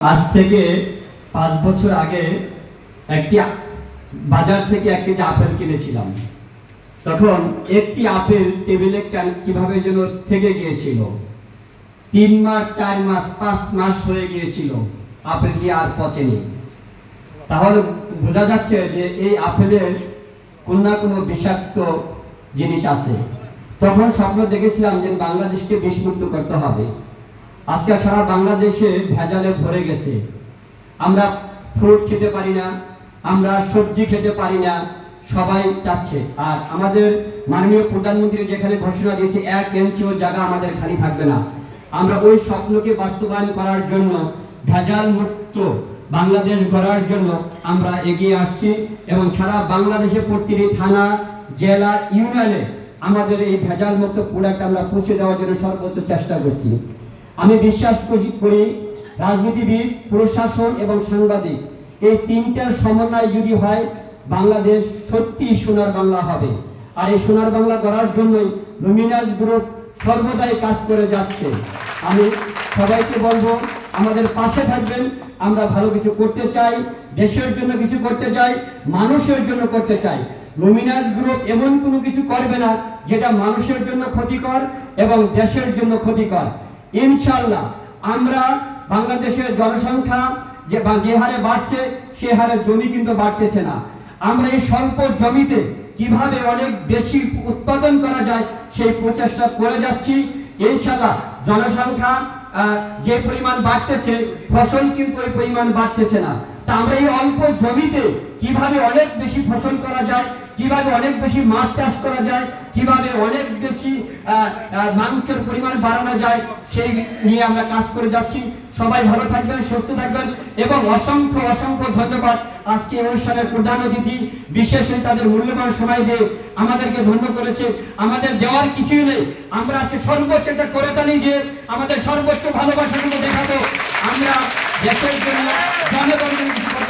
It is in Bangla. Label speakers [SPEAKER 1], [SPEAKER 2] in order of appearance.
[SPEAKER 1] আজ থেকে পাঁচ বছর আগে একটি বাজার থেকে এক কেজি আপেল কিনেছিলাম। তখন একটি আপেল টেবিলে কীভাবে যেন থেকে গিয়েছিল। তিন মাস, চার মাস, পাঁচ মাস হয়ে গিয়েছিল। আপেল আপেলটি আর পচেনি। তাহলে বোঝা যাচ্ছে যে এই আপেলের কোনো না কোনো বিষাক্ত জিনিস আছে। তখন স্বপ্ন দেখেছিলাম যে বাংলাদেশকে বিষমুক্ত করতে হবে। আজকে সারা বাংলাদেশে ভেজালে ভরে গেছে। আমরা ফ্রুট খেতে পারি না, আমরা সবজি খেতে পারি না, সবাই চাচ্ছে। আর আমাদের মাননীয় প্রধানমন্ত্রী যেখানে ঘোষণা দিয়েছে, এক ইঞ্চিও জায়গা আমাদের খালি থাকবে না। আমরা ওই স্বপ্নকে বাস্তবায়ন করার জন্য, ভেজাল মুক্ত বাংলাদেশ গড়ার জন্য আমরা এগিয়ে আসছি এবং সারা বাংলাদেশে প্রতিটি থানা, জেলা, ইউনিয়নে আমাদের এই ভেজাল মুক্ত প্রোডাক্ট আমরা পৌঁছে দেওয়ার জন্য সর্বোচ্চ চেষ্টা করছি। আমি বিশ্বাস করি- রাজনীতিবিদ, প্রশাসন এবং সাংবাদিক, এই তিনটার সমন্বয় যদি হয়, বাংলাদেশ সত্যি সোনার বাংলা হবে। আর এই সোনার বাংলা করার জন্যই লুমিনাস গ্রুপ সর্বদাই কাজ করে যাচ্ছে। আমি সবাইকে বলব, আমাদের পাশে থাকবেন, আমরা ভালো কিছু করতে চাই, দেশের জন্য কিছু করতে চাই, মানুষের জন্য করতে চাই। লুমিনাস গ্রুপ এমন কোনো কিছু করবে না, যেটা মানুষের জন্য ক্ষতিকর এবং দেশের জন্য ক্ষতিকর। ইনশাল্লাহ আমরা বাংলাদেশের জনসংখ্যা যে যে হারে বাড়ছে, সে হারে জমি কিন্তু বাড়তেছে না। আমরা এই স্বল্প জমিতে কীভাবে অনেক বেশি উৎপাদন করা যায়, সেই প্রচেষ্টা করে যাচ্ছি। ইনশাল্লাহ জনসংখ্যা যে পরিমাণ বাড়তেছে, ফসল কিন্তু ওই পরিমাণ বাড়তেছে না। তা আমরা এই অল্প জমিতে কীভাবে অনেক বেশি ফসল করা যায়, কীভাবে অনেক বেশি মাছ চাষ করা যায়, কীভাবে অনেক বেশি মাংসের পরিমাণ বাড়ানো যায়, সেই নিয়ে আমরা কাজ করে যাচ্ছি। সবাই ভালো থাকবেন, সুস্থ থাকবেন এবং অসংখ্য অসংখ্য ধন্যবাদ। আজকে অনুষ্ঠানের প্রধান অতিথি, বিশেষ হয়ে তাদের মূল্যবান সময় দিয়ে আমাদেরকে ধন্য করেছে। আমাদের দেওয়ার কিছুই নেই। আমরা আজকে সর্বোচ্চ একটা করে তালি দিয়ে আমাদের সর্বোচ্চ ভালোবাসাগুলো দেখাবো। আমরা দেশের জন্য জনগণের কিছু করতে